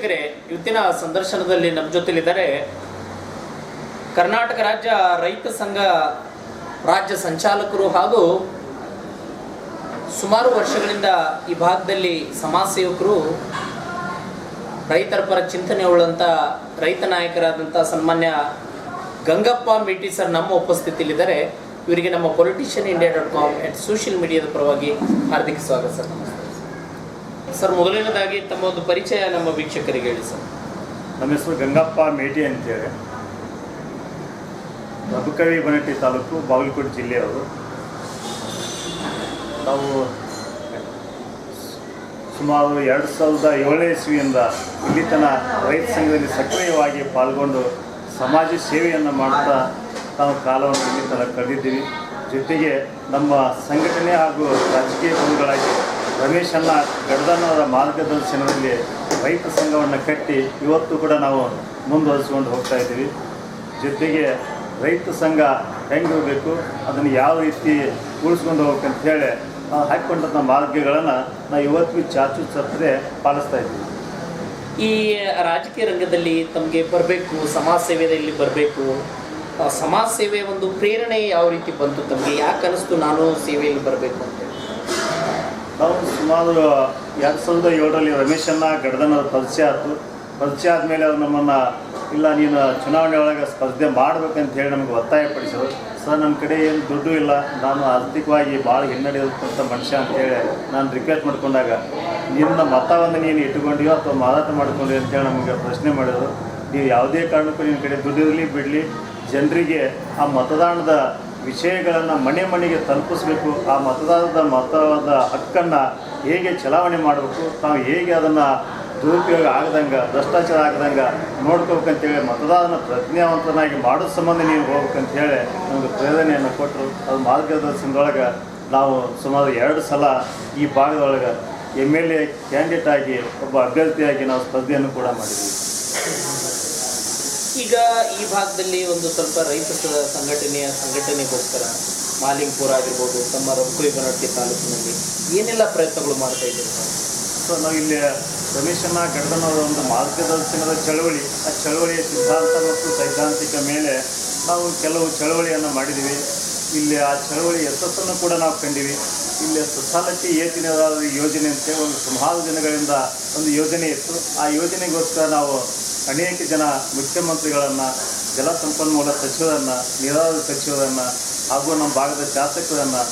ವೀಕ್ಷಕರೇ, ಇವತ್ತಿನ ಸಂದರ್ಶನದಲ್ಲಿ ನಮ್ಮ ಜೊತೆಲಿದ್ದಾರೆ ಕರ್ನಾಟಕ ರಾಜ್ಯ ರೈತ ಸಂಘ ರಾಜ್ಯ ಸಂಚಾಲಕರು ಹಾಗೂ ಸುಮಾರು ವರ್ಷಗಳಿಂದ ಈ ಭಾಗದಲ್ಲಿ ಸಮಾಜ ಸೇವಕರು ರೈತರ ಪರ ಚಿಂತನೆ ಉಳ್ಳಂಥ ರೈತ ನಾಯಕರಾದಂಥ ಸನ್ಮಾನ್ಯ ಗಂಗಪ್ಪ ಮೇಟಿ ಸರ್ ನಮ್ಮ ಉಪಸ್ಥಿತಿಯಲ್ಲಿದ್ದಾರೆ. ಇವರಿಗೆ ನಮ್ಮ politician India dot com and social ಮೀಡಿಯಾದ ಪರವಾಗಿ ಹಾರ್ದಿಕ ಸ್ವಾಗತ ಸರ್. ನಮಸ್ತೆ ಸರ್, ಮೊದಲನೇದಾಗಿ ತಮ್ಮ ಒಂದು ಪರಿಚಯ ನಮ್ಮ ವೀಕ್ಷಕರಿಗೆ ಹೇಳಿ ಸರ್. ನಮ್ಮ ಹೆಸರು ಗಂಗಪ್ಪ ಮೇಟಿ ಅಂತೇಳಿ. ರಘುಕವಿ ಬನಟ್ಟಿ ತಾಲೂಕು ಬಾಗಲಕೋಟೆ ಜಿಲ್ಲೆಯವರು. ನಾವು ಸುಮಾರು ಎರಡು ಸಾವಿರದ ಏಳನೇ ಇಸ್ವಿಯಿಂದ ಇಲ್ಲಿ ತನ ರೈತ ಸಂಘದಲ್ಲಿ ಸಕ್ರಿಯವಾಗಿ ಪಾಲ್ಗೊಂಡು ಸಮಾಜ ಸೇವೆಯನ್ನು ಮಾಡ್ತಾ ತಾವು ಕಾಲವನ್ನು ಇಲ್ಲಿ ತನಕ ಕಳೆದಿದ್ದೀವಿ. ಜೊತೆಗೆ ನಮ್ಮ ಸಂಘಟನೆ ಹಾಗೂ ರಾಜಕೀಯ ಬಂಧುಗಳಾಗಿ ರಮೇಶ್ ಅಣ್ಣ ಮಾರ್ಗದರ್ಶನದಲ್ಲಿ ರೈತ ಸಂಘವನ್ನು ಕಟ್ಟಿ ಇವತ್ತು ಕೂಡ ನಾವು ಮುಂದುವರಿಸ್ಕೊಂಡು ಹೋಗ್ತಾ ಇದ್ದೀವಿ. ಜೊತೆಗೆ ರೈತ ಸಂಘ ಹೆಂಗೆ ಹೋಗಬೇಕು ಅದನ್ನು ಯಾವ ರೀತಿ ಉಳಿಸ್ಕೊಂಡು ಹೋಗ್ಬೇಕಂತ ಹೇಳಿ ನಾವು ಹಾಕಿಕೊಂಡಂಥ ಮಾರ್ಗಗಳನ್ನು ನಾವು ಇವತ್ತಿಗೂ ಚಾಚು ಚತ್ರೆ ಪಾಲಿಸ್ತಾ ಇದ್ದೀವಿ. ಈ ರಾಜಕೀಯ ರಂಗದಲ್ಲಿ ತಮಗೆ ಬರಬೇಕು, ಸಮಾಜ ಸೇವೆಯಲ್ಲಿ ಬರಬೇಕು ಸಮಾಜ ಸೇವೆ ಒಂದು ಪ್ರೇರಣೆ ಯಾವ ರೀತಿ ಬಂತು ತಮಗೆ? ಯಾಕೆ ಅನಿಸ್ತು ನಾನು ಸೇವೆಯಲ್ಲಿ ಬರಬೇಕು ಅಂತ? ನಾವು ಸುಮಾರು ಎರಡು ಸಾವಿರದ ಏಳರಲ್ಲಿ ರಮೇಶನ್ನ ಗಡ್ದನ ಪರಿಚಯ ಆಯ್ತು. ಪರಿಚಯ ಆದಮೇಲೆ ಅವ್ರು ನಮ್ಮನ್ನು, ಇಲ್ಲ, ನೀನು ಚುನಾವಣೆ ಒಳಗೆ ಸ್ಪರ್ಧೆ ಮಾಡಬೇಕಂತ ಹೇಳಿ ನಮಗೆ ಒತ್ತಾಯಪಡಿಸಿದ್ರು ಸರ್ ನನ್ನ ಕಡೆ ಏನು ದುಡ್ಡು ಇಲ್ಲ. ನಾನು ಆರ್ಥಿಕವಾಗಿ ಭಾಳ ಹಿನ್ನಡೆಯುವಂಥ ಮನುಷ್ಯ ಅಂತೇಳಿ ನಾನು ರಿಕ್ವೆಸ್ಟ್ ಮಾಡ್ಕೊಂಡಾಗ, ನಿನ್ನ ಮತವನ್ನು ನೀನು ಇಟ್ಕೊಂಡಿಯೋ ಅಥವಾ ಮಾರಾಟ ಮಾಡ್ಕೊಂಡಿ ಅಂತೇಳಿ ನಮಗೆ ಪ್ರಶ್ನೆ ಮಾಡಿದರು. ನೀವು ಯಾವುದೇ ಕಾರಣಕ್ಕೂ ನಿನ್ನ ಕಡೆ ದುಡ್ಡಿರಲಿ ಬಿಡಲಿ. ಜನರಿಗೆ ಆ ಮತದಾನದ ವಿಷಯಗಳನ್ನು ಮನೆ ಮನೆಗೆ ತಲುಪಿಸ್ಬೇಕು. ಆ ಮತದಾನದ ಮತದ ಹಕ್ಕನ್ನು ಹೇಗೆ ಚಲಾವಣೆ ಮಾಡಬೇಕು, ತಾವು ಹೇಗೆ ಅದನ್ನು ದುರುಪಯೋಗ ಆಗದಂಗೆ, ಭ್ರಷ್ಟಾಚಾರ ಆಗದಂಗೆ ನೋಡ್ಕೋಬೇಕಂತೇಳಿ ಮತದಾರನ ಪ್ರಜ್ಞಾವಂತನಾಗಿ ಮಾಡೋ ಸಂಬಂಧ ನೀವು ಹೋಗ್ಬೇಕಂತೇಳಿ ನಮಗೆ ಪ್ರೇರಣೆಯನ್ನು ಕೊಟ್ಟರು ಅದು ಮಾರ್ಗದರ್ಶನದೊಳಗೆ ನಾವು ಸುಮಾರು ಎರಡು ಸಲ ಈ ಭಾಗದೊಳಗೆ ಎಂ ಎಲ್ ಎ ಕ್ಯಾಂಡಿಡೇಟ್ ಆಗಿ, ಒಬ್ಬ ಅಭ್ಯರ್ಥಿಯಾಗಿ ನಾವು ಸ್ಪರ್ಧೆಯನ್ನು ಕೂಡ ಮಾಡಿದ್ದೀವಿ ಈಗ ಈ ಭಾಗದಲ್ಲಿ ಒಂದು ಸ್ವಲ್ಪ ರೈತ ಸಂಘಟನೆಯ ಸಂಘಟನೆಗೋಸ್ಕರ ಮಾಲಿಂಗ್ಪುರ ಆಗಿರ್ಬೋದು, ತಮ್ಮ ರಘುಕುಯಿ ಬನಟ್ಟಿ ತಾಲೂಕಿನಲ್ಲಿ ಏನೆಲ್ಲ ಪ್ರಯತ್ನಗಳು ಮಾಡ್ತಾ ಇದ್ದೀವಿ ಸೊ, ನಾವು ಇಲ್ಲಿ ರಮೇಶನ ಗಡ್ಡನವರ ಒಂದು ಮಾರ್ಗದರ್ಶನದ ಚಳವಳಿ, ಆ ಚಳವಳಿಯ ಸಿದ್ಧಾಂತ ಮತ್ತು ಸೈದ್ಧಾಂತಿಕ ಮೇಲೆ ನಾವು ಕೆಲವು ಚಳವಳಿಯನ್ನು ಮಾಡಿದ್ದೀವಿ. ಇಲ್ಲಿ ಆ ಚಳವಳಿ ಯಶಸ್ಸನ್ನು ಕೂಡ ನಾವು ಕಂಡಿವಿ. ಇಲ್ಲಿ ಸುಸಾಲಕ್ಕೆ ಏತಿನ ಯೋಜನೆ ಅಂತೆ, ಒಂದು ಸುಮಾರು ದಿನಗಳಿಂದ ಒಂದು ಯೋಜನೆ ಇತ್ತು. ಆ ಯೋಜನೆಗೋಸ್ಕರ ನಾವು ಅನೇಕ ಜನ ಮುಖ್ಯಮಂತ್ರಿಗಳನ್ನು ಜಲಸಂಪನ್ಮೂಲ ಸಚಿವರನ್ನು, ನೀರಾವರಿ ಸಚಿವರನ್ನು ಹಾಗೂ ನಮ್ಮ ಭಾಗದ ಶಾಸಕರನ್ನು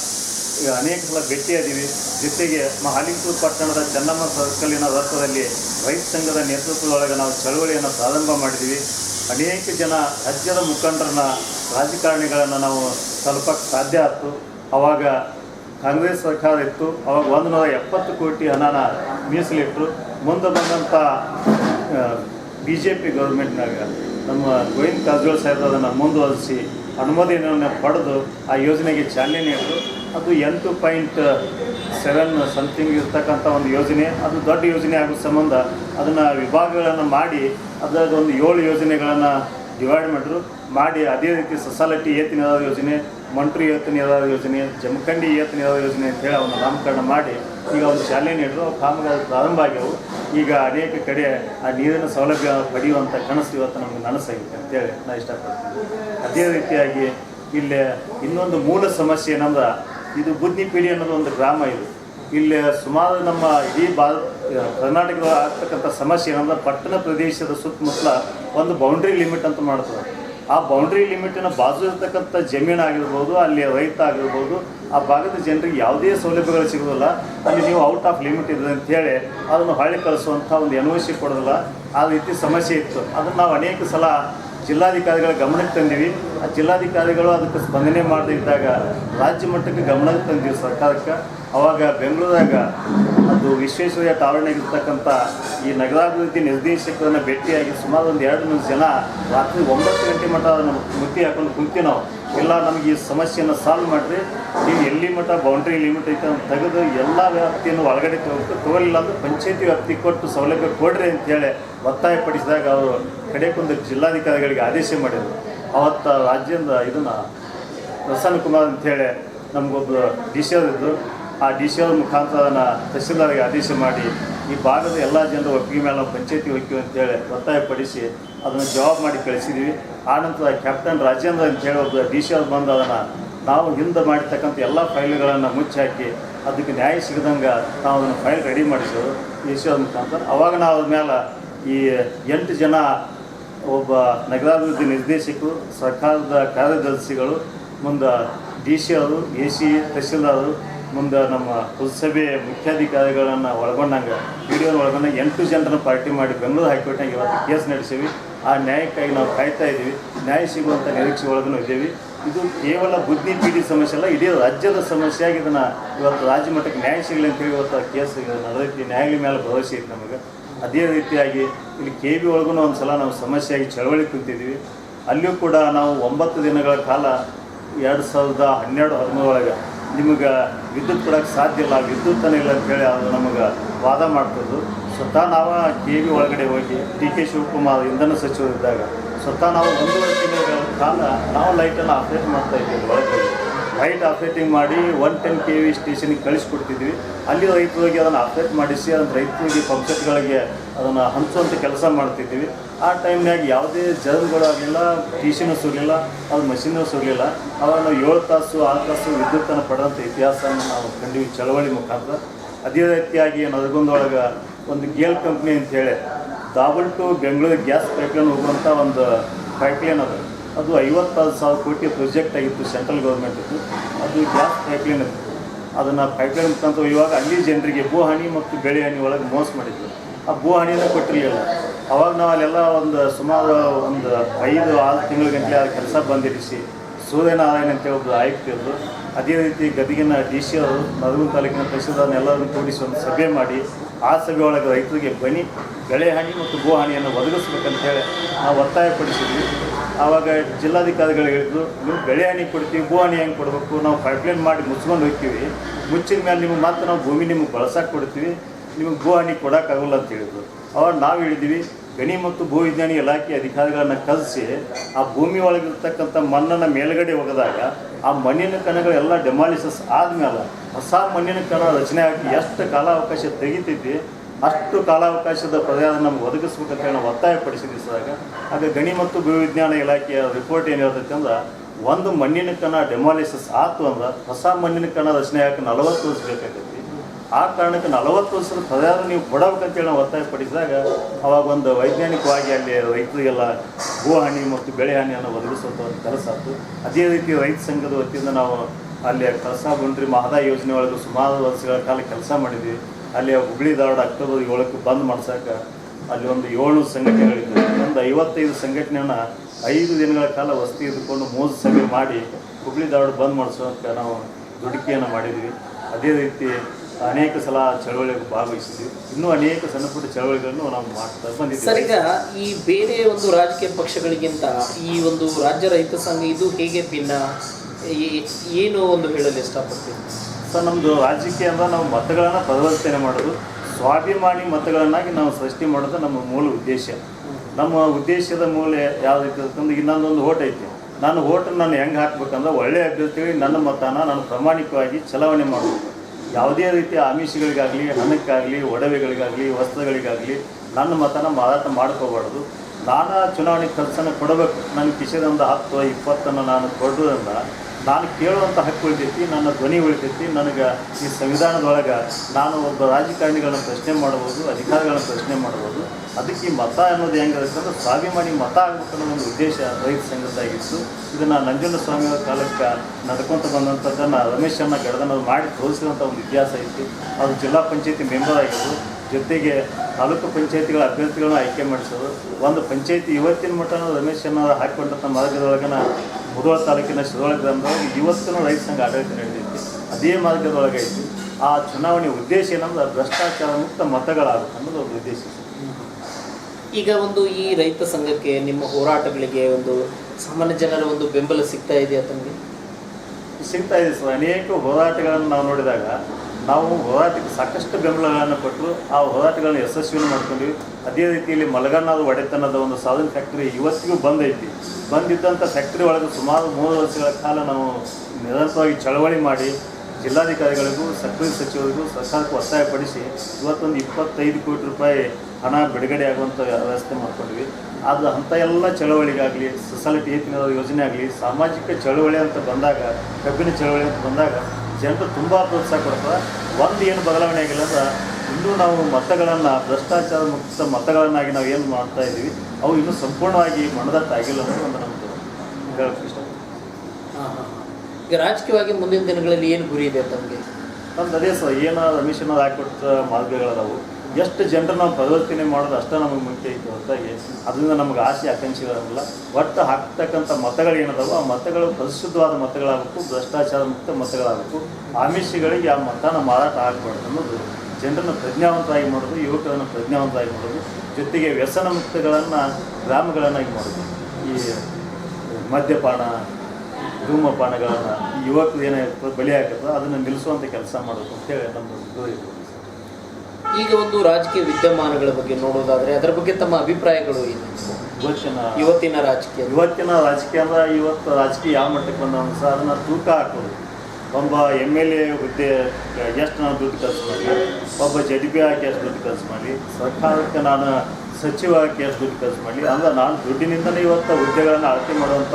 ಈಗ ಅನೇಕ ಸಲ ಭೇಟಿಯಾದೀವಿ. ಜೊತೆಗೆ ಮಹಾಲಿಂಗೂರು ಪಟ್ಟಣದ ಚೆನ್ನಮ್ಮ ಸರ್ಕಲಿನ ವೃತ್ತದಲ್ಲಿ ರೈತ ಸಂಘದ ನೇತೃತ್ವದೊಳಗೆ ನಾವು ಚಳವಳಿಯನ್ನು ಪ್ರಾರಂಭ ಮಾಡಿದ್ದೀವಿ ಅನೇಕ ಜನ ರಾಜ್ಯದ ಮುಖಂಡರನ್ನ, ರಾಜಕಾರಣಿಗಳನ್ನು ನಾವು ತಲುಪಕ್ಕೆ ಸಾಧ್ಯ ಆಯ್ತು. ಆವಾಗ ಕಾಂಗ್ರೆಸ್ ಸರ್ಕಾರ ಇತ್ತು. ಅವಾಗ ಒಂದು ನೂರ ಎಪ್ಪತ್ತು ಕೋಟಿ ಹಣನ ಮೀಸಲಿಟ್ಟರು ಮುಂದೆ ಬಂದಂಥ ಬಿ ಜೆ ಪಿ ಗೌರ್ಮೆಂಟ್ನಾಗ ನಮ್ಮ ಗೋವಿಂದ ಕಾರಜೋಳ ಸಾಹೇಬ್ ಅದನ್ನು ಮುಂದುವರಿಸಿ ಅನುಮೋದನೆಯನ್ನು ಪಡೆದು ಆ ಯೋಜನೆಗೆ ಚಾಲನೆ ನೀಡಿದ್ರು. ಅದು ಎಂಟು ಪಾಯಿಂಟ್ ಸೆವೆನ್ ಸಮಥಿಂಗ್ ಇರ್ತಕ್ಕಂಥ ಒಂದು ಯೋಜನೆ. ಅದು ದೊಡ್ಡ ಯೋಜನೆ ಆಗೋ ಸಂಬಂಧ ಅದನ್ನು ವಿಭಾಗಗಳನ್ನು ಮಾಡಿ ಅದರದೊಂದು ಏಳು ಯೋಜನೆಗಳನ್ನು ಡಿವೈಡ್ ಮಾಡಿದ್ರು. ಮಾಡಿ ಅದೇ ರೀತಿ ಸೊಸಾಲಿಟಿ ಏತ ನೀರಾವರಿ ಯೋಜನೆ ಮಂಟ್ರಿ ಏತ ನೀರಾವರಿ ಯೋಜನೆ, ಜಮಖಂಡಿ ಏತ ನೀರಾವರಿ ಯೋಜನೆ ಅಂತೇಳಿ ಅವನ್ನ ನಾಮಕರಣ ಮಾಡಿ ಈಗ ಒಂದು ಚಾಲನೆ ನೀಡಿದ್ರು. ಕಾಮಗಾರಿ ಪ್ರಾರಂಭ ಆಗ್ಯವು. ಈಗ ಅನೇಕ ಕಡೆ ಆ ನೀರಿನ ಸೌಲಭ್ಯ ಪಡೆಯುವಂಥ ಕನಸು ಇವತ್ತು ನಮಗೆ ನನಸಾಗಿದೆ ಅಂತೇಳಿ ನಾನು ಇಷ್ಟಪಡ್ತೀನಿ. ಅದೇ ರೀತಿಯಾಗಿ ಇಲ್ಲಿ ಇನ್ನೊಂದು ಮೂಲ ಸಮಸ್ಯೆ ಏನಂದ್ರೆ, ಇದು ಬುದ್ನಿಪೀಡಿ ಅನ್ನೋದು ಒಂದು ಗ್ರಾಮ ಇದು. ಇಲ್ಲಿ ಸುಮಾರು ನಮ್ಮ ಇಡೀ ಬಾ ಕರ್ನಾಟಕದ ಆಗ್ತಕ್ಕಂಥ ಸಮಸ್ಯೆ ಏನಂದ್ರೆ, ಪಟ್ಟಣ ಪ್ರದೇಶದ ಸುತ್ತಮುತ್ತಲ ಒಂದು ಬೌಂಡ್ರಿ ಲಿಮಿಟ್ ಅಂತ ಮಾಡ್ತಾರೆ. ಆ ಬೌಂಡ್ರಿ ಲಿಮಿಟಿನ ಬಾಜು ಇರ್ತಕ್ಕಂಥ ಜಮೀನು ಆಗಿರ್ಬೋದು, ಅಲ್ಲಿ ರೈತ ಆಗಿರ್ಬೋದು, ಆ ಭಾಗದ ಜನರಿಗೆ ಯಾವುದೇ ಸೌಲಭ್ಯಗಳು ಸಿಗೋದಿಲ್ಲ ಅಲ್ಲಿ ನೀವು ಔಟ್ ಆಫ್ ಲಿಮಿಟ್ ಇದೆ ಅಂತೇಳಿ ಅದನ್ನು ಹಳ್ಳಿ ಕಳಿಸುವಂಥ ಒಂದು ಎನ್ ಸಿ ಕೊಡೋದಿಲ್ಲ ಆ ರೀತಿ ಸಮಸ್ಯೆ ಇತ್ತು. ಅದನ್ನು ನಾವು ಅನೇಕ ಸಲ ಜಿಲ್ಲಾಧಿಕಾರಿಗಳ ಗಮನಕ್ಕೆ ತಂದೀವಿ. ಆ ಜಿಲ್ಲಾಧಿಕಾರಿಗಳು ಅದಕ್ಕೆ ಸ್ಪಂದನೆ ಮಾಡದೇ ಇದ್ದಾಗ ರಾಜ್ಯ ಮಟ್ಟಕ್ಕೆ ಗಮನಕ್ಕೆ ತಂದೀವಿ ಸರ್ಕಾರಕ್ಕೆ. ಅವಾಗ ಬೆಂಗಳೂರಾಗ ಅದು ವಿಶ್ವೇಶ್ವರಯ್ಯ ಟಾವರ್ನಾಗಿರ್ತಕ್ಕಂಥ ಈ ನಗರಾಭಿವೃದ್ಧಿ ನಿರ್ದೇಶಕರನ್ನು ಭೇಟಿಯಾಗಿ ಸುಮಾರು ಒಂದು ಎರಡು ಮೂರು ಜನ ರಾತ್ರಿ ಒಂಬತ್ತು ಗಂಟೆ ಮಟ್ಟ ಅದನ್ನು ಮುತ್ತಿ ಹಾಕೊಂಡು ಕುಂತೀವಿ ನಾವು. ಇಲ್ಲ ನಮಗೆ ಈ ಸಮಸ್ಯೆಯನ್ನು ಸಾಲ್ವ್ ಮಾಡಿರಿ. ನೀವು ಎಲ್ಲಿ ಮಟ್ಟ ಬೌಂಡ್ರಿ ಲಿಮಿಟ್ ಐತೆ ಅಂತ ತೆಗೆದು ಎಲ್ಲ ವ್ಯಾಪ್ತಿಯನ್ನು ಒಳಗಡೆ ತಗೊಳ್ಳಿಲ್ಲ ಅಂದ್ರೆ ಪಂಚಾಯತಿ ವ್ಯಾಪ್ತಿ ಕೊಟ್ಟು ಸೌಲಭ್ಯ ಕೊಡ್ರಿ ಅಂತೇಳಿ ಒತ್ತಾಯಪಡಿಸಿದಾಗ ಅವರು ಕಡೆಕೊಂದು ಜಿಲ್ಲಾಧಿಕಾರಿಗಳಿಗೆ ಆದೇಶ ಮಾಡಿದರು. ಅವತ್ತು ರಾಜ್ಯದ ಇದನ್ನು ಪ್ರಸನ್ನ ಕುಮಾರ್ ಅಂತೇಳಿ ನಮಗೊಬ್ಬರು ಡಿ ಸಿ ಇದ್ದರು ಆ ಡಿ ಸಿ ಎಲ್ ಮುಖಾಂತರ ಅದನ್ನು ತಹಸೀಲ್ದಾರ್ಗೆ ಆದೇಶ ಮಾಡಿ ಈ ಭಾಗದ ಎಲ್ಲ ಜನರು ಒಪ್ಪಿಗೆ ಮೇಲೆ ನಾವು ಪಂಚಾಯತಿ ಹೋಗ್ತೀವಿ ಅಂತೇಳಿ ಒತ್ತಾಯಪಡಿಸಿ ಅದನ್ನು ಜವಾಬ್ ಮಾಡಿ ಕಳಿಸಿದ್ದೀವಿ. ಆನಂತರ ಕ್ಯಾಪ್ಟನ್ ರಾಜೇಂದ್ರ ಅಂತ ಒಬ್ಬ ಡಿ ಸಿ ಅವ್ರು ಬಂದು ಅದನ್ನು ನಾವು ಹಿಂದೆ ಮಾಡಿರ್ತಕ್ಕಂಥ ಎಲ್ಲ ಫೈಲ್ಗಳನ್ನು ಮುಚ್ಚಾಕಿ ಅದಕ್ಕೆ ನ್ಯಾಯ ಸಿಗದಂಗೆ ನಾವು ಅದನ್ನು ಫೈಲ್ ರೆಡಿ ಮಾಡಿಸೋದು ಡಿ ಸಿ ಅವ್ರ ಮುಖಾಂತರ. ಅವಾಗ ನಾವು ಮೇಲೆ ಈ ಎಂಟು ಜನ ಒಬ್ಬ ನಗರಾಭಿವೃದ್ಧಿ ನಿರ್ದೇಶಕರು, ಸರ್ಕಾರದ ಕಾರ್ಯದರ್ಶಿಗಳು, ಮುಂದೆ ಡಿ ಸಿ ಅವರು ಎ ಸಿ ತಹಸೀಲ್ದಾರರು ಮುಂದೆ ನಮ್ಮ ಪುರಸಭೆ ಮುಖ್ಯಾಧಿಕಾರಿಗಳನ್ನು ಒಳಗೊಂಡಂಗೆ ವಿಡಿಯೋನ ಒಳಗೊಂಡಂಗೆ ಎಂಟು ಜನರನ್ನು ಪಾರ್ಟಿ ಮಾಡಿ ಬೆಂಗಳೂರು ಹೈಕೋರ್ಟ್ನಾಗ ಇವತ್ತು ಕೇಸ್ ನಡೆಸೀವಿ. ಆ ನ್ಯಾಯಕ್ಕಾಗಿ ನಾವು ಕಾಯ್ತಾ ಇದ್ದೀವಿ. ನ್ಯಾಯ ಸಿಗುವಂಥ ನಿರೀಕ್ಷೆ ಒಳಗೂ ಇದ್ದೀವಿ. ಇದು ಕೇವಲ ಬುದ್ಧಿ, ಪೀಡಿ ಸಮಸ್ಯೆ ಅಲ್ಲ, ಇಡೀ ರಾಜ್ಯದ ಸಮಸ್ಯೆಯಾಗಿ ಇದನ್ನು ಇವತ್ತು ರಾಜ್ಯ ಮಟ್ಟಕ್ಕೆ ನ್ಯಾಯ ಸಿಗಲಿ ಅಂತೇಳಿ ಇವತ್ತು ಕೇಸ್ ನಡೆದೈತಿ. ನ್ಯಾಯಾಲಯ ಮೇಲೆ ಭರವಸೆ ಐತೆ ನಮಗೆ. ಅದೇ ರೀತಿಯಾಗಿ ಇಲ್ಲಿ ಕೆ ಬಿ ಒಳಗೂ ಒಂದು ಸಲ ನಾವು ಸಮಸ್ಯೆಯಾಗಿ ಚಳವಳಿ ಕೂತಿದ್ದೀವಿ. ಅಲ್ಲಿಯೂ ಕೂಡ ನಾವು ಒಂಬತ್ತು ದಿನಗಳ ಕಾಲ ಎರಡು ಸಾವಿರದ ಹನ್ನೆರಡು ಹದಿಮೂರೊಳಗೆ ನಿಮಗೆ ವಿದ್ಯುತ್ ಕೊಡೋಕ್ಕೆ ಸಾಧ್ಯ ಇಲ್ಲ ವಿದ್ಯುತ್ತನೇ ಇಲ್ಲ ಅಂತೇಳಿ ಅದು ನಮಗೆ ವಾದ ಮಾಡ್ತಿದ್ದು ಸ್ವತಃ ನಾವು ಕೆ ವಿ ಒಳಗಡೆ ಹೋಗಿ ಡಿ ಕೆ ಶಿವಕುಮಾರ್ ಇಂಧನ ಸಚಿವರಿದ್ದಾಗ ಸ್ವತಃ ನಾವು ಒಂದೂವರೆ ತಿಂಗಳ ಕಾಲ ನಾವು ಲೈಟನ್ನು ಆಪ್ರೇಟ್ ಮಾಡ್ತಾ ಇದ್ದೀವಿ ಒಳಗೆ ಹೋಗಿ. ಲೈಟ್ ಆಪ್ರೇಟಿಂಗ್ ಮಾಡಿ ಒನ್ ಟೆನ್ ಕೆ ವಿ ಸ್ಟೇಷನಿಗೆ ಕಳಿಸ್ಕೊಡ್ತಿದ್ವಿ. ಅಲ್ಲಿ ರೈತರಿಗೆ ಅದನ್ನು ಆಪ್ರೇಟ್ ಮಾಡಿಸಿ, ಅದನ್ನು ರೈತರಿಗೆ ಪಂಪ್ಸೆಟ್ಗಳಿಗೆ ಅದನ್ನು ಹಂಚುವಂಥ ಕೆಲಸ ಮಾಡ್ತಿದ್ವಿ. ಆ ಟೈಮ್ನಾಗ ಯಾವುದೇ ಜರ್ಮ್ಗಳಾಗಲಿಲ್ಲ ಟಿ ಸಿನೂ ಸುರಲಿಲ್ಲ ಅದು ಮಷಿನೂ ಸುರಲಿಲ್ಲ. ಅವಾಗ ನಾವು ಏಳು ತಾಸು, ಆರು ತಾಸು ವಿದ್ಯುತ್ತನ್ನು ಪಡೆದಂಥ ಇತಿಹಾಸವನ್ನು ನಾವು ಕಂಡು ಚಳವಳಿ ಮುಖಾಂತರ. ಅದೇ ರೀತಿಯಾಗಿ ನರಗುಂದೊಳಗೆ ಒಂದು ಗೇಲ್ ಕಂಪ್ನಿ ಅಂತೇಳಿ Dabhol to Bengaluru gas pipeline ಹೋಗುವಂಥ ಒಂದು ಪೈಪ್ಲೈನ್ ಅದು. ಅದು ಐವತ್ತಾರು ಸಾವಿರ ಕೋಟಿ ಪ್ರಾಜೆಕ್ಟ್ ಆಗಿತ್ತು ಸೆಂಟ್ರಲ್ ಗೌರ್ಮೆಂಟಿದ್ದು ಅದು ಗ್ಯಾಸ್ ಪೈಪ್ಲೈನ್ ಇತ್ತು ಅದನ್ನು ಪೈಪ್ಲೈನ್ ಮುಖಾಂತರ ಇವಾಗ ಅಲ್ಲಿ ಜನರಿಗೆ ಭೂ ಹಾನಿ ಮತ್ತು ಬೆಳೆ ಹಾನಿ ಒಳಗೆ ಮೋಸ ಮಾಡಿದ್ರು. ಆ ಭೂ ಹಾನಿನ ಕೊಟ್ಟಿರಲಿಲ್ಲ. ಅವಾಗ ನಾವು ಅಲ್ಲೆಲ್ಲ ಒಂದು ಸುಮಾರು ಒಂದು ಐದು, ಆರು ತಿಂಗಳ ಗಂಟೆ ಕೆಲಸ ಬಂದಿರಿಸಿ. ಸೂರ್ಯನಾರಾಯಣ ಅಂತ ಒಬ್ಬರು ಆಯುಕ್ತರು ಅದೇ ರೀತಿ ಗದಗಿನ ಡಿ ಸಿ ಅವರು ನರಗುಂದ ತಾಲೂಕಿನ ತಹಸೀಲ್ದಾರ್ನೆಲ್ಲರನ್ನು ಕೂಡಿಸಿ ಒಂದು ಸಭೆ ಮಾಡಿ, ಆ ಸಭೆ ಒಳಗೆ ರೈತರಿಗೆ ಬನಿ ಬೆಳೆ ಹಾನಿ ಮತ್ತು ಗೋ ಹಾನಿಯನ್ನು ಒದಗಿಸ್ಬೇಕಂತೇಳಿ ನಾವು ಒತ್ತಾಯಪಡಿಸಿದ್ವಿ. ಆವಾಗ ಜಿಲ್ಲಾಧಿಕಾರಿಗಳು ಹೇಳಿದ್ರು, ನೀವು ಬೆಳೆ ಹಾನಿ ಕೊಡ್ತೀವಿ, ಗೋ ಹಾನಿ ಹೆಂಗೆ ಕೊಡಬೇಕು? ನಾವು ಪೈಪ್ಲೈನ್ ಮಾಡಿ ಮುಚ್ಕೊಂಡು ಹೋಗ್ತೀವಿ. ಮುಚ್ಚಿದ ಮೇಲೆ ನಿಮಗೆ ಮಾತ್ರ ನಾವು ಭೂಮಿ ನಿಮಗೆ ಬಳಸಕ್ಕೆ ಕೊಡ್ತೀವಿ. ನಿಮಗೆ ಗೋ ಹಾನಿ ಕೊಡೋಕ್ಕಾಗಲ್ಲ ಅಂತ ಹೇಳಿದ್ರು. ಅವಾಗ ನಾವು ಹೇಳಿದ್ವಿ ಗಣಿ ಮತ್ತು ಭೂ ವಿಜ್ಞಾನಿ ಇಲಾಖೆ ಅಧಿಕಾರಿಗಳನ್ನು ಕಲಿಸಿ ಆ ಭೂಮಿ ಒಳಗಿರ್ತಕ್ಕಂಥ ಮಣ್ಣನ್ನು ಮೇಲ್ಗಡೆ ಒಗೆದಾಗ ಆ ಮಣ್ಣಿನ ಕಣಗಳೆಲ್ಲ ಡೆಮಾಲಿಸಸ್ ಆದಮೇಲೆ ಹೊಸ ಮಣ್ಣಿನ ಕಣ ರಚನೆ ಆಗಿ ಎಷ್ಟು ಕಾಲಾವಕಾಶ ತೆಗಿತೈತಿ ಅಷ್ಟು ಕಾಲಾವಕಾಶದ ಪರಿಹಾರ ನಮ್ಗೆ ಒದಗಿಸ್ಬೇಕಂತ ನಾವು ಒತ್ತಾಯಪಡಿಸಿದ್ವಿ ಸದಾಗ ಆಗ ಗಣಿ ಮತ್ತು ಭೂವಿಜ್ಞಾನ ಇಲಾಖೆಯ ರಿಪೋರ್ಟ್ ಏನು ಹೇಳ್ತೈತೆ ಅಂದ್ರೆ, ಒಂದು ಮಣ್ಣಿನ ಕಣ ಡೆಮಾಲಿಸಸ್ ಆತು ಅಂದ್ರೆ ಹೊಸ ಮಣ್ಣಿನ ಕಣ ರಚನೆ ಆಗಕ್ಕೆ ನಲವತ್ತು ವರ್ಷ ಬೇಕಾಗೈತಿ ಆ ಕಾರಣಕ್ಕೆ ನಲವತ್ತು ವರ್ಷದ ಪದಾರ್ಥ ನೀವು ಕೊಡಬೇಕಂತೇಳಿ ನಾವು ಒತ್ತಾಯಪಡಿಸಿದಾಗ, ಅವಾಗ ಒಂದು ವೈಜ್ಞಾನಿಕವಾಗಿ ಅಲ್ಲಿ ರೈತರಿಗೆಲ್ಲ ಭೂ ಹಾನಿ ಮತ್ತು ಬೆಳೆ ಹಾನಿಯನ್ನು ಒದಗಿಸುವಂಥ ಒಂದು ಕೆಲಸ ಆಯಿತು. ಅದೇ ರೀತಿ ರೈತ ಸಂಘದ ವತಿಯಿಂದ ನಾವು ಅಲ್ಲಿ ಕಳಸಾ ಬಂಡ್ರಿ ಮಹದಾಯಿ ಯೋಜನೆ ಒಳಗೆ ಸುಮಾರು ವರ್ಷಗಳ ಕಾಲ ಕೆಲಸ ಮಾಡಿದ್ವಿ. ಅಲ್ಲಿ ಹುಬ್ಳಿ ಧಾರವಾಡ ಅಕ್ಟೋಬರ್ ಏಳಕ್ಕೆ ಬಂದ್ ಮಾಡ್ಸೋಕೆ ಅಲ್ಲಿ ಒಂದು ಏಳು ಸಂಘಟನೆಗಳಿದ್ವು. ಒಂದು ಐವತ್ತೈದು ಸಂಘಟನೆಯನ್ನು ಐದು ದಿನಗಳ ಕಾಲ ವಸತಿ ಇದ್ದುಕೊಂಡು ಮೋಜು ಸಭೆ ಮಾಡಿ ಹುಬ್ಳಿ ಧಾರವಾಡ ಬಂದ್ ಮಾಡಿಸೋಕೆ ನಾವು ದುಡುಕಿಯನ್ನು ಮಾಡಿದ್ವಿ. ಅದೇ ರೀತಿ ಅನೇಕ ಸಲ ಚಳವಳಿಗೆ ಭಾಗವಹಿಸಿದ್ವಿ ಇನ್ನೂ ಅನೇಕ ಸಣ್ಣ ಪುಟ್ಟ ಚಳವಳಿಗಳನ್ನು ನಾವು ಮಾಡ್ತಾ ಸರ್ ಬಂದಿದ್ದೀವಿ ಈಗ ಈ ಬೇರೆ ಒಂದು ರಾಜಕೀಯ ಪಕ್ಷಗಳಿಗಿಂತ ಈ ಒಂದು ರಾಜ್ಯ ರೈತ ಸಂಘ ಇದು ಹೇಗೆ ಭಿನ್ನ? ಏನು ಒಂದು ಹೇಳಲು ಇಷ್ಟಪಡ್ತೀವಿ ಸರ್ ನಮ್ಮದು ರಾಜಕೀಯ ಅಂದ್ರೆ ನಾವು ಮತಗಳನ್ನು ಪರಿವರ್ತನೆ ಮಾಡೋದು. ಸ್ವಾಭಿಮಾನಿ ಮತಗಳನ್ನಾಗಿ ನಾವು ಸೃಷ್ಟಿ ಮಾಡೋದು ನಮ್ಮ ಮೂಲ ಉದ್ದೇಶ. ನಮ್ಮ ಉದ್ದೇಶದ ಮೂಲ ಯಾವ ರೀತಿ ಅಂತಂದ್ರೆ ಇನ್ನೊಂದೊಂದು ಓಟ್ ಐತಿ. ನಾನು ಓಟನ್ನು ನಾನು ಹೆಂಗೆ ಹಾಕ್ಬೇಕಂದ್ರೆ ಒಳ್ಳೆಯ ಅಭ್ಯರ್ಥಿಗಳಿಗೆ ನನ್ನ ಮತನ ನಾನು ಪ್ರಾಮಾಣಿಕವಾಗಿ ಚಲಾವಣೆ ಮಾಡಬೇಕು. ಯಾವುದೇ ರೀತಿಯ ಆಮಿಷಗಳಿಗಾಗಲಿ, ಹಣಕ್ಕಾಗಲಿ, ಒಡವೆಗಳಿಗಾಗಲಿ, ವಸ್ತ್ರಗಳಿಗಾಗಲಿ ನನ್ನ ಮತನ ಮಾರಾಟ ಮಾಡ್ಕೋಬಾರ್ದು. ನಾನು ಚುನಾವಣೆ ಕೆಲಸನ ಕೊಡಬೇಕು. ನನ್ನ ಕಿಶೆದೊಂದು ಹತ್ತು, ಇಪ್ಪತ್ತನ್ನು ನಾನು ಕೊಡೋದ್ರಿಂದ ನಾನು ಕೇಳುವಂಥ ಹಕ್ಕು ಉಳಿತೈತಿ ನನ್ನ ಧ್ವನಿ ಉಳಿತೈತಿ ನನಗೆ ಈ ಸಂವಿಧಾನದೊಳಗೆ ನಾನು ಒಬ್ಬ ರಾಜಕಾರಣಿಗಳನ್ನ ಪ್ರಶ್ನೆ ಮಾಡ್ಬೋದು ಅಧಿಕಾರಿಗಳನ್ನ ಪ್ರಶ್ನೆ ಮಾಡ್ಬೋದು ಅದಕ್ಕೆ ಈ ಮತ ಅನ್ನೋದು ಹೆಂಗಿರುತ್ತೆ ಅಂದ್ರೆ ಸ್ವಾಭಿಮಾನಿ ಮತ ಆಗಬೇಕು ಅನ್ನೋ ಒಂದು ಉದ್ದೇಶ ರೈತ ಸಂಘದ್ದಾಗಿತ್ತು ಇದನ್ನು ನಂಜುಂಡಸ್ವಾಮಿಯವರ ಸ್ವಾಮಿಯವರ ಕಾಲಕ್ಕೆ ನಡ್ಕೊಂತ ಬಂದಂಥದ್ದನ್ನು ರಮೇಶನ್ನ ಗಡದನವ್ರು ಮಾಡಿ ತೋರಿಸಿದಂಥ ಒಂದು ಇತಿಹಾಸ ಐತಿ. ಅದು ಜಿಲ್ಲಾ ಪಂಚಾಯತಿ ಮೆಂಬರ್ ಆಗಿದ್ದು ಜೊತೆಗೆ ತಾಲೂಕು ಪಂಚಾಯತಿಗಳ ಅಭ್ಯರ್ಥಿಗಳನ್ನ ಆಯ್ಕೆ ಮಾಡಿಸೋದು. ಒಂದು ಪಂಚಾಯತಿ ಇವತ್ತಿನ ಮಟ್ಟ ರಮೇಶನ್ನ ಹಾಕಿಕೊಂಡಂಥ ಮಾರ್ಗದೊಳಗನ ಮುಧೋಳ ತಾಲೂಕಿನ ಶಿರೋಳ ಗ್ರಾಮದೊಳಗೆ ಇವತ್ತಿನ ರೈತ ಸಂಘ ಆಡಳಿತ ನಡೆದೈತಿ ಅದೇ ಮಾರ್ಗದೊಳಗೆ ಐತಿ. ಆ ಚುನಾವಣೆ ಉದ್ದೇಶ ಏನಂದ್ರೆ ಭ್ರಷ್ಟಾಚಾರ ಮುಕ್ತ ಮತಗಳಾಗುತ್ತೆ ಅನ್ನೋದು ಒಂದು ಉದ್ದೇಶ ಈಗ ಒಂದು ಈ ರೈತ ಸಂಘಕ್ಕೆ ನಿಮ್ಮ ಹೋರಾಟಗಳಿಗೆ ಒಂದು ಸಾಮಾನ್ಯ ಜನರ ಒಂದು ಬೆಂಬಲ ಸಿಗ್ತಾ ಇದೆಯಾ ತಮಗೆ? ಸಿಗ್ತಾ ಇದೆ ಸರ್. ಅನೇಕ ಹೋರಾಟಗಳನ್ನು ನಾವು ನೋಡಿದಾಗ ನಾವು ಹೋರಾಟಕ್ಕೆ ಸಾಕಷ್ಟು ಬೆಂಬಲಗಳನ್ನು ಕೊಟ್ಟು ಆ ಹೋರಾಟಗಳನ್ನು ಯಶಸ್ವಿಯನ್ನು ಮಾಡ್ಕೊಂಡ್ವಿ. ಅದೇ ರೀತಿಯಲ್ಲಿ ಮಲಗಣ್ಣದ ಒಡೆತನದ ಒಂದು ಸಾಧನ ಫ್ಯಾಕ್ಟ್ರಿ ಇವತ್ತಿಗೂ ಬಂದೈತಿ. ಬಂದಿದ್ದಂಥ ಫ್ಯಾಕ್ಟ್ರಿ ಒಳಗೆ ಸುಮಾರು ಮೂರು ವರ್ಷಗಳ ಕಾಲ ನಾವು ನಿರಂತರವಾಗಿ ಚಳವಳಿ ಮಾಡಿ ಜಿಲ್ಲಾಧಿಕಾರಿಗಳಿಗೂ ಸಕ್ರಿಯ ಸಚಿವರಿಗೂ ಸರ್ಕಾರಕ್ಕೂ ಒತ್ತಾಯಪಡಿಸಿ ಇವತ್ತೊಂದು ಇಪ್ಪತ್ತೈದು ಕೋಟಿ ರೂಪಾಯಿ ಹಣ ಬಿಡುಗಡೆ ಆಗುವಂಥ ವ್ಯವಸ್ಥೆ ಮಾಡಿಕೊಂಡ್ವಿ. ಅದು ಅಂಥ ಎಲ್ಲ ಚಳವಳಿಗಾಗಲಿ ಸೊಸಾಲಿಟಿ ಏತಿನ ಯೋಜನೆ ಆಗಲಿ, ಸಾಮಾಜಿಕ ಚಳವಳಿ ಅಂತ ಬಂದಾಗ, ಕಬ್ಬಿನ ಚಳವಳಿ ಅಂತ ಬಂದಾಗ ಜನರು ತುಂಬ ಪ್ರೋತ್ಸಾಹ ಕೊಡ್ತಾರೆ. ಒಂದು ಏನು ಬದಲಾವಣೆ ಆಗಿಲ್ಲ ಅಂದ್ರೆ ಇನ್ನೂ ನಾವು ಮತಗಳನ್ನು ಭ್ರಷ್ಟಾಚಾರ ಮುಕ್ತ ಮತಗಳನ್ನಾಗಿ ನಾವು ಏನು ಮಾಡ್ತಾ ಇದ್ದೀವಿ ಅವು ಇನ್ನೂ ಸಂಪೂರ್ಣವಾಗಿ ಮನದಟ್ಟಾಗಿಲ್ಲ ಅನ್ನೋದು ಒಂದು ನಮ್ಮದು ಹೇಳಕ್ಕೆ ಇಷ್ಟ ಹಾಂ ಹಾಂ ಈಗ ರಾಜಕೀಯವಾಗಿ ಮುಂದಿನ ದಿನಗಳಲ್ಲಿ ಏನು ಗುರಿ ಇದೆ ತಮಗೆ? ನಮ್ದು ಅದೇ ಸರ್ ಏನೋ ರಮೇಶ್ ಅನ್ನೋದು ಹಾಕೊಟ್ಟ ಮಾರ್ಗಗಳದಾವು. ಎಷ್ಟು ಜನರು ನಾವು ಪರಿವರ್ತನೆ ಮಾಡೋದು ಅಷ್ಟೇ ನಮಗೆ ಮುಖ್ಯ ಐತೆ ಹೊರತಾಗಿ. ಅದರಿಂದ ನಮಗೆ ಆಸೆ ಆಕಾಂಕ್ಷೆಗಳಿರಲ್ಲ ಒಟ್ಟು ಹಾಕ್ತಕ್ಕಂಥ ಮತಗಳು ಏನದಾವೋ ಆ ಮತಗಳು ಪರಿಶುದ್ಧವಾದ ಮತಗಳಾಗಬೇಕು, ಭ್ರಷ್ಟಾಚಾರ ಮುಕ್ತ ಮತಗಳಾಗಬೇಕು. ಆಮಿಷಗಳಿಗೆ ಆ ಮತನ ಮಾರಾಟ ಆಗಬಾರ್ದು ಅನ್ನೋದು ಜನರನ್ನು ಪ್ರಜ್ಞಾವಂತರಾಗಿ ಮಾಡೋದು, ಯುವಕರನ್ನು ಪ್ರಜ್ಞಾವಂತರಾಗಿ ಮಾಡೋದು, ಜೊತೆಗೆ ವ್ಯಸನ ಮುಕ್ತಗಳನ್ನು ಗ್ರಾಮಗಳನ್ನಾಗಿ ಮಾಡೋದು. ಈ ಮದ್ಯಪಾನ, ಧೂಮಪಾನಗಳನ್ನು ಯುವಕರು ಏನೇ ಬಲಿ ಹಾಕತ್ತೋ ಅದನ್ನು ನಿಲ್ಲಿಸುವಂಥ ಕೆಲಸ ಮಾಡಬೇಕು ಅಂತೇಳಿ ನಮ್ಮ ಇದೆ. ಈಗ ಒಂದು ರಾಜಕೀಯ ವಿದ್ಯಮಾನಗಳ ಬಗ್ಗೆ ನೋಡೋದಾದ್ರೆ ಅದರ ಬಗ್ಗೆ ತಮ್ಮ ಅಭಿಪ್ರಾಯಗಳು ಏನು? ಇವತ್ತಿನ ಇವತ್ತಿನ ರಾಜಕೀಯ. ಇವತ್ತಿನ ರಾಜಕೀಯ ಅಂದ್ರೆ ಇವತ್ತು ರಾಜಕೀಯ ಯಾವ ಮಟ್ಟಕ್ಕೆ ಬಂದ ಸರ್ ಅದನ್ನು ತೂಕ ಹಾಕೋದು. ಒಬ್ಬ ಎಂ ಎಲ್ ಎ ಹುದ್ದೆ ಎಷ್ಟು ನಾನು ದುಡ್ಡು ಖರ್ಚು ಮಾಡಿ ಒಬ್ಬ ಜೆ ಡಿ ಪಿ ಹಾಕಿ ಎಷ್ಟು ದುಡ್ಡು ಖರ್ಚು ಮಾಡಿ ಸರ್ಕಾರಕ್ಕೆ ನಾನು ಸಚಿವ ಹಾಕಿ ಎಷ್ಟು ದುಡ್ಡು ಖರ್ಚು ಮಾಡಿ ಅಂದ್ರೆ ನಾನು ದುಡ್ಡಿನಿಂದಲೇ ಇವತ್ತು ಹುದ್ದೆಗಳನ್ನು ಅಳತೆ ಮಾಡುವಂಥ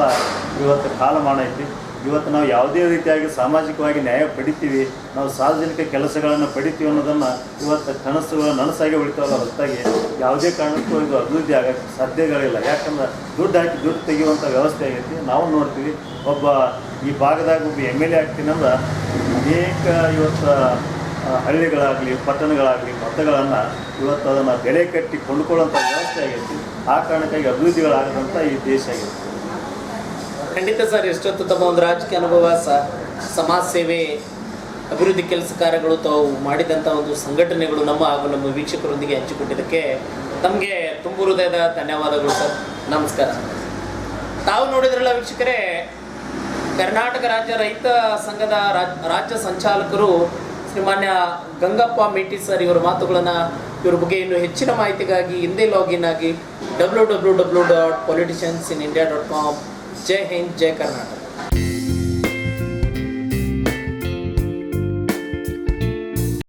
ಇವತ್ತು ಕಾಲಮಾನ ಐತಿ. ಇವತ್ತು ನಾವು ಯಾವುದೇ ರೀತಿಯಾಗಿ ಸಾಮಾಜಿಕವಾಗಿ ನ್ಯಾಯ ಪಡಿತೀವಿ, ನಾವು ಸಾರ್ವಜನಿಕ ಕೆಲಸಗಳನ್ನು ಪಡಿತೀವಿ ಅನ್ನೋದನ್ನು ಇವತ್ತು ಕನಸುಗಳು ನನಸಾಗಿ ಉಳಿತಾವಲ್ಲ ಹೊರತಾಗಿ ಯಾವುದೇ ಕಾರಣಕ್ಕೂ ಇದು ಅಭಿವೃದ್ಧಿ ಆಗೋಕ್ಕೆ ಸಾಧ್ಯಗಳಿಲ್ಲ. ಯಾಕಂದ್ರೆ ದುಡ್ಡು ಹಾಕಿ ದುಡ್ಡು ತೆಗೆಯುವಂಥ ವ್ಯವಸ್ಥೆ ಆಗೈತಿ, ನಾವು ನೋಡ್ತೀವಿ, ಒಬ್ಬ ಈ ಭಾಗದಾಗ ಒಬ್ಬ ಎಂ ಎಲ್ ಎ ಆಗ್ತೀನಂದ್ರೆ ಅನೇಕ ಇವತ್ತು ಹಳ್ಳಿಗಳಾಗಲಿ, ಪಟ್ಟಣಗಳಾಗಲಿ, ಮತಗಳನ್ನು ಇವತ್ತು ಅದನ್ನು ಬೆಲೆ ಕಟ್ಟಿ ಕೊಂಡುಕೊಳ್ಳುವಂಥ ವ್ಯವಸ್ಥೆ ಆಗೈತಿ, ಆ ಕಾರಣಕ್ಕಾಗಿ ಅಭಿವೃದ್ಧಿಗಳಾಗದಂಥ ಈ ದೇಶ ಆಗೈತಿ. ಖಂಡಿತ ಸರ್, ಎಷ್ಟೊತ್ತು ತಮ್ಮ ಒಂದು ರಾಜಕೀಯ ಅನುಭವ ಸಮಾಜ ಸೇವೆ, ಅಭಿವೃದ್ಧಿ ಕೆಲಸ ಕಾರ್ಯಗಳು ತಾವು ಮಾಡಿದಂಥ ಒಂದು ಸಂಘಟನೆಗಳು ನಮ್ಮ ಹಾಗೂ ನಮ್ಮ ವೀಕ್ಷಕರೊಂದಿಗೆ ಹಂಚಿಕೊಂಡಿದ್ದಕ್ಕೆ ತಮಗೆ ತುಂಬ ಹೃದಯದ ಧನ್ಯವಾದಗಳು ಸರ್. ನಮಸ್ಕಾರ. ತಾವು ನೋಡಿದ್ರಲ್ಲ ವೀಕ್ಷಕರೇ, ಕರ್ನಾಟಕ ರಾಜ್ಯ ರೈತ ಸಂಘದ ರಾಜ್- ರಾಜ್ಯ ಸಂಚಾಲಕರು ಶ್ರೀಮಾನ್ಯ ಗಂಗಪ್ಪ ಮೇಟಿ ಸರ್ ಇವರ ಮಾತುಗಳನ್ನು ಇವ್ರ ಬಗ್ಗೆ ಇನ್ನು ಹೆಚ್ಚಿನ ಮಾಹಿತಿಗಾಗಿ ಹಿಂದೆ ಲಾಗಿನ್ ಆಗಿ W W W dot politicians in India dot com ಜೈ ಹಿಂದ್ ಜೈ ಕರ್ನಾಟಕ